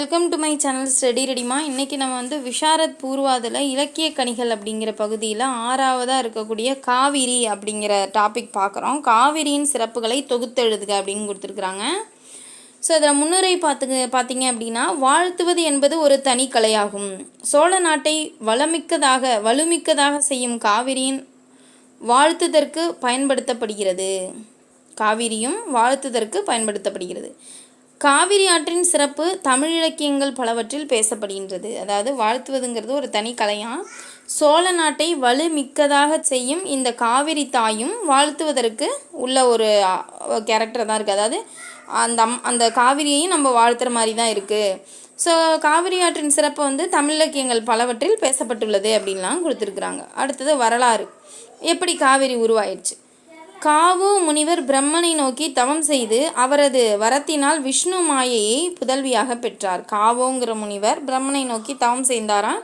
Welcome to my channel study ரெடிமா இன்றைக்கி நம்ம வந்து விஷாரத் பூர்வாதில் இலக்கிய கணிகள் அப்படிங்கிற பகுதியில் ஆறாவதாக இருக்கக்கூடிய காவிரி அப்படிங்கிற டாபிக் பார்க்குறோம். காவிரியின் சிறப்புகளை தொகுத்தெழுதுக அப்படின்னு கொடுத்துருக்குறாங்க. ஸோ அதில் முன்னுரை பார்த்துங்க பார்த்தீங்க அப்படின்னா வாழ்த்துவது என்பது ஒரு தனி கலையாகும். சோழ நாட்டை வளமிக்கதாக வலுமிக்கதாக செய்யும் காவிரியின் வாழ்த்துதற்கு பயன்படுத்தப்படுகிறது. காவிரியும் வாழ்த்துதற்கு பயன்படுத்தப்படுகிறது. காவிரி ஆற்றின் சிறப்பு தமிழ் இலக்கியங்கள் பலவற்றில் பேசப்படுகின்றது. அதாவது வாழ்த்துவதுங்கிறது ஒரு தனி கலையாம் சோழ நாட்டை வலுமிக்கதாக செய்யும் இந்த காவிரி தாயும் வாழ்த்துவதற்கு உள்ள ஒரு கேரக்டர் தான் இருக்குது அதாவது அந்த அம் அந்த காவிரியையும் நம்ம வாழ்த்துற மாதிரி தான் இருக்குது ஸோ காவிரி ஆற்றின் சிறப்பு வந்து தமிழ் இலக்கியங்கள் பலவற்றில் பேசப்பட்டுள்ளது அப்படின்லாம் கொடுத்துருக்குறாங்க. அடுத்தது வரலாறு. எப்படி காவிரி உருவாயிடுச்சு? காவு முனிவர் பிரம்மனை நோக்கி தவம் செய்து அவரது வரத்தினால் விஷ்ணு மாயையை புதல்வியாக பெற்றார். காவோங்கிற முனிவர் பிரம்மனை நோக்கி தவம் செய்தாராம்.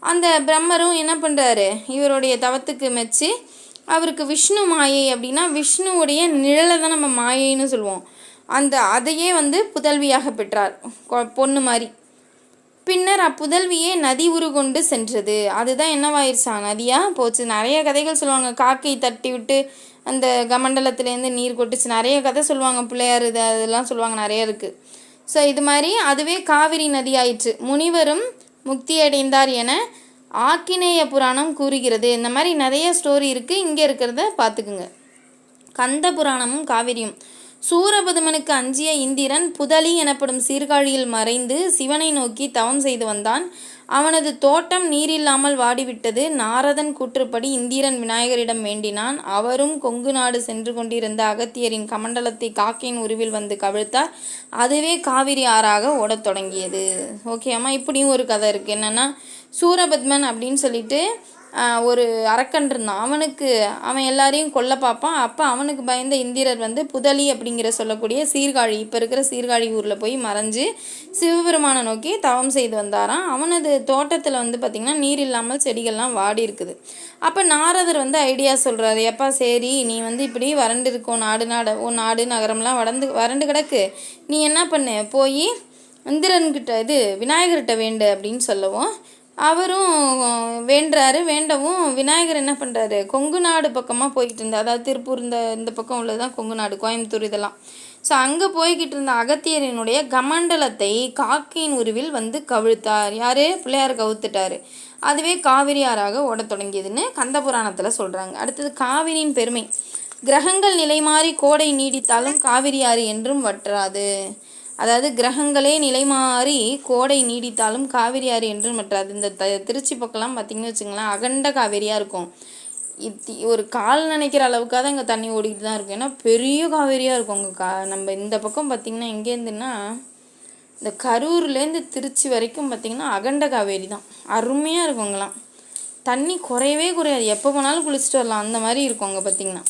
அந்த பிரம்மரும் என்ன பண்ணுறாரு இவருடைய தவத்துக்கு மெச்சு அவருக்கு விஷ்ணு மாயை அப்படின்னா விஷ்ணுவுடைய நிழலை தான் நம்ம மாயைன்னு சொல்லுவோம். அந்த அதையே வந்து புதல்வியாக பெற்றார். கொ- பொண்ணு மாதிரி பின்னர் அப்புதல்வியே நதி உருகொண்டு சென்றது. அதுதான் என்னவாயிருச்சா நதியாக போச்சு. நிறைய கதைகள் சொல்லுவாங்க. காக்கை தட்டி விட்டு அந்த கமண்டலத்துலேருந்து நீர் கொட்டுச்சு. நிறைய கதை சொல்லுவாங்க பிள்ளையார் இது அதெல்லாம் சொல்லுவாங்க நிறைய இருக்குது ஸோ இது மாதிரி அதுவே காவிரி நதி ஆயிற்று. முனிவரும் முக்தி அடைந்தார் என ஆக்கினேய புராணம் கூறுகிறது. இந்த மாதிரி நிறைய ஸ்டோரி இருக்குது இங்கே இருக்கிறத பார்த்துக்குங்க. கந்த புராணமும் காவிரியும். சூரபதுமனுக்கு அஞ்சிய இந்திரன் புதலி எனப்படும் சீர்காழியில் மறைந்து சிவனை நோக்கி தவம் செய்து வந்தான். அவனது தோட்டம் நீரில்லாமல் வாடிவிட்டது. நாரதன் கூற்றுப்படி இந்திரன் விநாயகரிடம் வேண்டினான். அவரும் கொங்கு நாடு சென்று கொண்டிருந்த அகத்தியரின் கமண்டலத்தை காக்கையின் உருவில் வந்து கவிழ்த்தார். அதுவே காவிரி ஆறாக ஓடத் தொடங்கியது. ஓகே அம்மா இப்படியும் ஒரு கதை இருக்குது என்னென்னா சூரபத்மன் அப்படின்னு சொல்லிட்டு ஒரு அரக்கன் இருந்தான். அவனுக்கு அவன் எல்லாரையும் கொல்ல பார்ப்பான். அப்போ அவனுக்கு பயந்த இந்திரர் வந்து புதலி அப்படிங்கிற சொல்லக்கூடிய சீர்காழி இப்போ இருக்கிற சீர்காழி ஊரில் போய் மறைஞ்சு சிவபெருமானை நோக்கி தவம் செய்து வந்தாராம். அவனது தோட்டத்தில் வந்து பார்த்திங்கன்னா நீர் இல்லாமல் செடிகள்லாம் வாடி இருக்குது. அப்போ நாரதர் வந்து ஐடியா சொல்கிறாரு எப்பா சரி நீ வந்து இப்படி வறண்டு இருக்கும் நாடு நாடு உன் நாடு நகரம்லாம் வறந்து வறண்டு கிடக்கு. நீ என்ன பண்ணு? போய் இந்திரன்கிட்ட இது விநாயகர்கிட்ட வேண்டு அப்படின்னு சொல்லவும். அவரும் வேண்டுறாரு வேண்டவும். விநாயகர் என்ன பண்ணுறாரு கொங்கு நாடு பக்கமாக போய்கிட்டு இருந்தார். அதாவது திருப்பூர் இந்த இந்த பக்கம் உள்ளது தான் கொங்கு நாடு கோயம்புத்தூர் இதெல்லாம். ஸோ அங்கே போய்கிட்டு இருந்த அகத்தியரினுடைய கமண்டலத்தை காக்கையின் உருவில் வந்து கவிழ்த்தார். யார்? பிள்ளையார் கவுத்துட்டாரு. அதுவே காவிரி ஆறாக ஓடத் தொடங்கியதுன்னு கந்த புராணத்தில் சொல்கிறாங்க அடுத்தது காவிரியின் பெருமை. கிரகங்கள் நிலை மாறி கோடை நீடித்தாலும் காவிரி ஆறு என்றும் வற்றாது. அதாவது கிரகங்களே நிலை மாறி கோடை நீடித்தாலும் காவிரி ஆறு என்று மற்றது. இந்த த திருச்சி பக்கம்லாம் பார்த்தீங்கன்னு வச்சுங்களேன் அகண்ட காவேரியாக இருக்கும். இத்தி ஒரு கால் நினைக்கிற அளவுக்காக தான் இங்கே தண்ணி ஓடிக்கிட்டு தான் இருக்கும். ஏன்னா பெரிய காவேரியாக இருக்கும் அங்கே கா நம்ம இந்த பக்கம் பார்த்திங்கன்னா எங்கேருந்துன்னா இந்த கரூர்லேருந்து திருச்சி வரைக்கும் பார்த்திங்கன்னா அகண்ட காவேரி தான். அருமையாக இருக்கும் அங்கெல்லாம். தண்ணி குறையவே குறையாது. எப்போ போனாலும் குளிச்சுட்டு வரலாம். அந்த மாதிரி இருக்கும் அங்கே பார்த்திங்கன்னா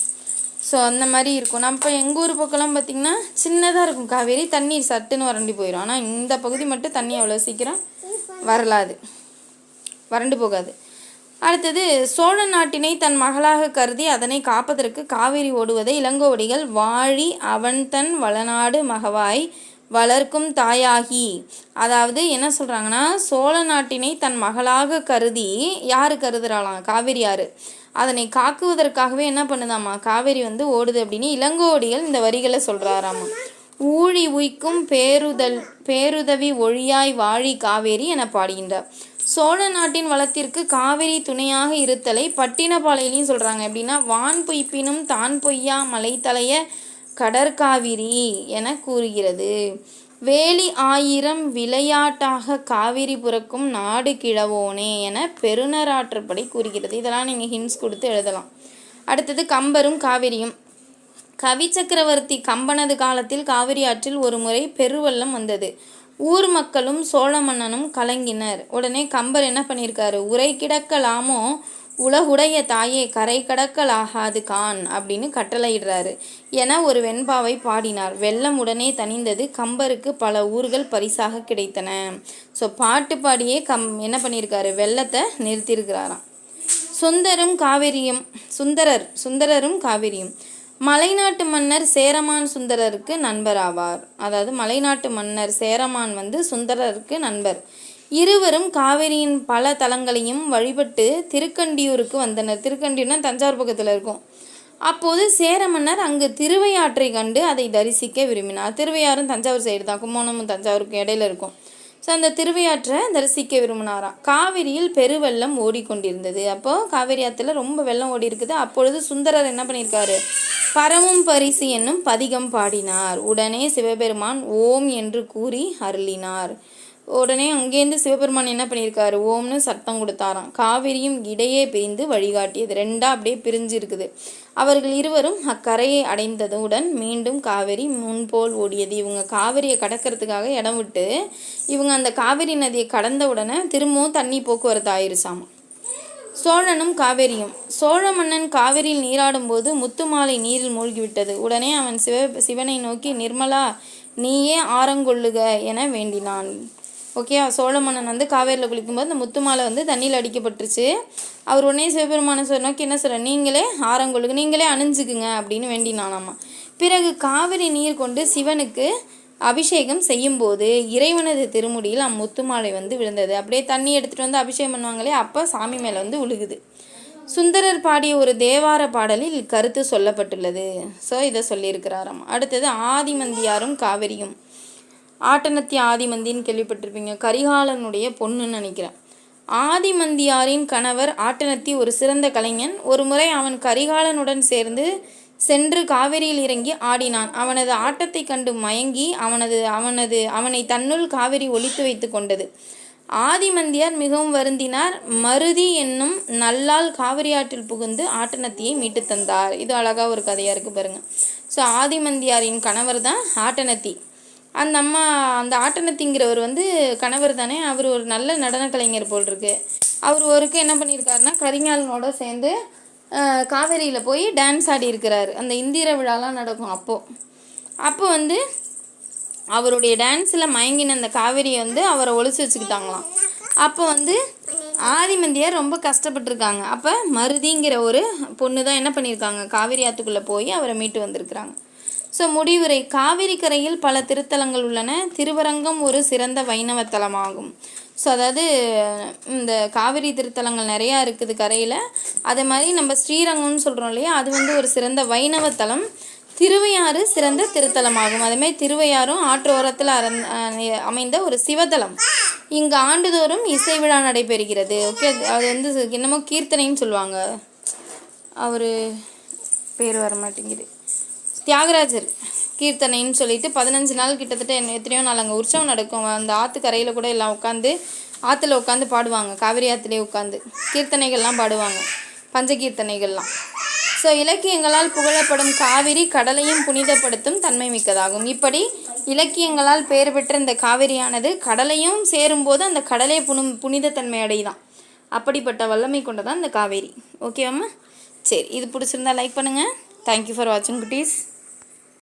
ஸோ அந்த மாதிரி இருக்கும். நம்ம இப்போ எங்கள் ஊர் பக்கம்லாம் பார்த்திங்கன்னா சின்னதாக இருக்கும். காவேரி தண்ணீர் சட்டுன்னு வறண்டி போயிடும் ஆனால் இந்த பகுதி மட்டும் தண்ணி அவ்வளோ சீக்கிரம் வரலாது. வறண்டு போகாது. அடுத்தது சோழ நாட்டினை தன் மகளாக கருதி அதனை காப்பதற்கு காவேரி ஓடுவதை இளங்கோவடிகள் வாழி அவன் தன் வளநாடு மகவாய் வளர்க்கும் தாயாகி. அதாவது என்ன சொல்கிறாங்கன்னா சோழ நாட்டினை தன் மகளாக கருதி யார் கருதுறாளாம்? காவிரி யார்? அதனை காக்குவதற்காகவே என்ன பண்ணுதாம்மா? காவேரி வந்து ஓடுது அப்படின்னு இளங்கோடிகள் இந்த வரிகளை சொல்கிறாராமா ஊழி உய்க்கும் பேருதல் பேருதவி ஒழியாய் வாழி காவேரி என பாடுகின்றார். சோழ நாட்டின் வளத்திற்கு காவிரி துணையாக இருத்தலை பட்டினப்பாளையிலையும் சொல்கிறாங்க எப்படின்னா வான் பொய்ப்பினும் தான் பொய்யா மலைத்தலைய கடற்காவிரி என கூறுகிறது. வேலி ஆயிரம் விளையாட்டாக காவிரி புறக்கும் நாடு கிழவோனே என பெருநராற்றுப்படை கூறுகிறது. இதெல்லாம் நீங்கள் ஹின்ஸ் கொடுத்து எழுதலாம். அடுத்தது கம்பரும் காவிரியும். கவி சக்கரவர்த்தி கம்பனது காலத்தில் காவிரி ஆற்றில் ஒரு முறை பெருவெள்ளம் வந்தது. ஊர் மக்களும் சோழ மன்னனும் கலங்கினர். உடனே கம்பர் என்ன பண்ணியிருக்காரு? உரை கிடக்கலாமோ? உலகுடைய தாயே கரை கடக்கலாகாது கான் அப்படின்னு கட்டளையிடுறாரு. என ஒரு வெண்பாவை பாடினார். வெள்ளம் உடனே தணிந்தது. கம்பருக்கு பல ஊர்கள் பரிசாக கிடைத்தன. ஸோ பாட்டு பாடியே கம் என்ன பண்ணியிருக்காரு? வெள்ளத்தை நிறுத்தியிருக்கிறாராம். சுந்தரும் காவிரியும் சுந்தரர் சுந்தரரும் காவிரியும். மலைநாட்டு மன்னர் சேரமான் சுந்தரருக்கு நண்பர் ஆவார் அதாவது மலைநாட்டு மன்னர் சேரமான் வந்து சுந்தரருக்கு நண்பர். இருவரும் காவிரியின் பல தலங்களையும் வழிபட்டு திருக்கண்டியூருக்கு வந்தனர். திருக்கண்டியூர்னா தஞ்சாவூர் பக்கத்தில் இருக்கும். அப்போது சேர மன்னர் அங்கு திருவையாற்றை கண்டு அதை தரிசிக்க விரும்பினார். திருவையாறும் தஞ்சாவூர் சைடு தான். கும்போணமும் தஞ்சாவூருக்கு இடையில இருக்கும். ஸோ அந்த திருவையாற்றை தரிசிக்க விரும்பினாராம். காவிரியில் பெருவெள்ளம் ஓடிக்கொண்டிருந்தது. அப்போ காவிரி ஆற்றுல ரொம்ப வெள்ளம் ஓடி இருக்குது அப்பொழுது சுந்தரர் என்ன பண்ணியிருக்காரு? பரமும் பரிசு என்னும் பதிகம் பாடினார். உடனே சிவபெருமான் ஓம் என்று கூறி அருளினார். உடனே அங்கேருந்து சிவபெருமான் என்ன பண்ணியிருக்காரு? ஓம்னு சத்தம் கொடுத்தாராம். காவிரியும் இடையே பிரிந்து வழிகாட்டியது. ரெண்டா அப்படியே பிரிஞ்சு இருக்குது அவர்கள் இருவரும் அக்கரையை அடைந்ததுடன் மீண்டும் காவிரி முன்போல் ஓடியது. இவங்க காவிரியை கடக்கிறதுக்காக இடம் விட்டு இவங்க அந்த காவிரி நதியை கடந்த உடனே திரும்பவும் தண்ணி போக்குவரத்து ஆயிருச்சாம்? சோழனும் காவேரியும். சோழ மன்னன் காவிரியில் நீராடும்போது முத்துமாலை நீரில் மூழ்கிவிட்டது. உடனே அவன் சிவ சிவனை நோக்கி நிர்மலா நீயே ஆரங்கொள்ளுக என வேண்டினான். ஓகே சோழ மன்னன் வந்து காவேரியில் குளிக்கும்போது அந்த முத்துமாலை வந்து தண்ணியில் அடிக்கப்பட்டுருச்சு. அவர் உடனே சிவபெருமான சொல் நோக்கி என்ன சொல்ற? நீங்களே ஆரங்கொள்ளுக நீங்களே அணிஞ்சுக்குங்க அப்படின்னு வேண்டினானாமா. பிறகு காவிரி நீர் கொண்டு சிவனுக்கு அபிஷேகம் செய்யும்போது இறைவனது திருமுடியில் அம்முத்துமாலை வந்து விழுந்தது. அப்படியே தண்ணி எடுத்துகிட்டு வந்து அபிஷேகம் பண்ணுவாங்களே அப்போ சாமி மேலே வந்து விழுகுது சுந்தரர் பாடிய ஒரு தேவார பாடலில் கருத்து சொல்லப்பட்டுள்ளது. ஸோ இதை சொல்லியிருக்கிறாராம். அடுத்தது ஆதிமந்தியாரும் காவிரியும். ஆட்டனத்தி ஆதிமந்தின்னு கேள்விப்பட்டிருப்பீங்க. கரிகாலனுடைய பொண்ணுன்னு நினைக்கிறேன். ஆதிமந்தியாரின் கணவர் ஆட்டனத்தி ஒரு சிறந்த கலைஞன். ஒரு முறை அவன் கரிகாலனுடன் சேர்ந்து சென்று காவிரியில் இறங்கி ஆடினான். அவனது ஆட்டத்தை கண்டு மயங்கி அவனது அவனது அவனை தன்னுள் காவிரி ஒழித்து வைத்து கொண்டது. ஆதிமந்தியார் மிகவும் வருந்தினார். மருதி என்னும் நல்லால் காவிரி ஆற்றில் புகுந்து ஆட்டனத்தியை மீட்டு தந்தார். இது அழகா ஒரு கதையாக இருக்குது பாருங்கள் ஸோ ஆதிமந்தியாரின் கணவர் தான் ஆட்டனத்தி. அந்த அம்மா அந்த ஆட்டனத்திங்கிறவர் வந்து கணவர் தானே அவர் ஒரு நல்ல நடன கலைஞர் போல் இருக்கு அவர் ஒருக்கு என்ன பண்ணியிருக்காருன்னா கரிகாலனோட சேர்ந்து காவேரியில் போய் டான்ஸ் ஆடி இருக்கிறாரு. அந்த இந்திர விழாலாம் நடக்கும் அப்போது அப்போ வந்து அவருடைய டான்ஸில் மயங்கின அந்த காவேரியை வந்து அவரை ஒழிச்சு வச்சுக்கிட்டாங்களாம். அப்போ வந்து ஆதிமந்தியார் ரொம்ப கஷ்டப்பட்டிருக்காங்க. அப்போ மருதிங்கிற ஒரு பொண்ணு தான் என்ன பண்ணியிருக்காங்க காவேரி ஆற்றுக்குள்ளே போய் அவரை மீட்டு வந்திருக்கிறாங்க. ஸோ முடிவுரை. காவிரி கரையில் பல திருத்தலங்கள் உள்ளன. திருவரங்கம் ஒரு சிறந்த வைணவ தலமாகும். ஸோ அதாவது இந்த காவிரி திருத்தலங்கள் நிறையா இருக்குது கரையில். அதே மாதிரி நம்ம ஸ்ரீரங்கம்னு சொல்கிறோம் இல்லையா? அது வந்து ஒரு சிறந்த வைணவ தலம். திருவையாறு சிறந்த திருத்தலமாகும். அதேமாதிரி திருவையாறும் ஆற்றோரத்தில் அறந் அமைந்த ஒரு சிவத்தலம் இங்கு ஆண்டுதோறும் இசை விழா நடைபெறுகிறது. ஓகே அது வந்து என்னமோ கீர்த்தனைன்னு சொல்லுவாங்க. அவர் பேர் வர மாட்டேங்குது. தியாகராஜர் கீர்த்தனைன்னு சொல்லிட்டு பதினஞ்சு நாள் கிட்டத்தட்ட என்ன எத்தனையோ நாள் அங்கே உற்சவம் நடக்கும். அந்த ஆற்று கரையில் கூட எல்லாம் உட்காந்து ஆற்றுல உட்காந்து பாடுவாங்க. காவிரி ஆற்றுலேயே உட்காந்து கீர்த்தனைகள்லாம் பாடுவாங்க. பஞ்ச கீர்த்தனைகள்லாம். ஸோ இலக்கியங்களால் புகழப்படும் காவிரி கடலையும் புனிதப்படுத்தும் தன்மை மிக்கதாகும். இப்படி இலக்கியங்களால் பெயர் பெற்ற இந்த காவிரியானது கடலையும் சேரும்போது அந்த கடலே புனு புனிதத்தன்மை அடைதான். அப்படிப்பட்ட வல்லமை கொண்டதான் இந்த காவேரி. ஓகேவாம்மா சரி இது பிடிச்சிருந்தா லைக் பண்ணுங்கள் தேங்க்யூ ஃபார் வாட்சிங் குட்டீஸ்.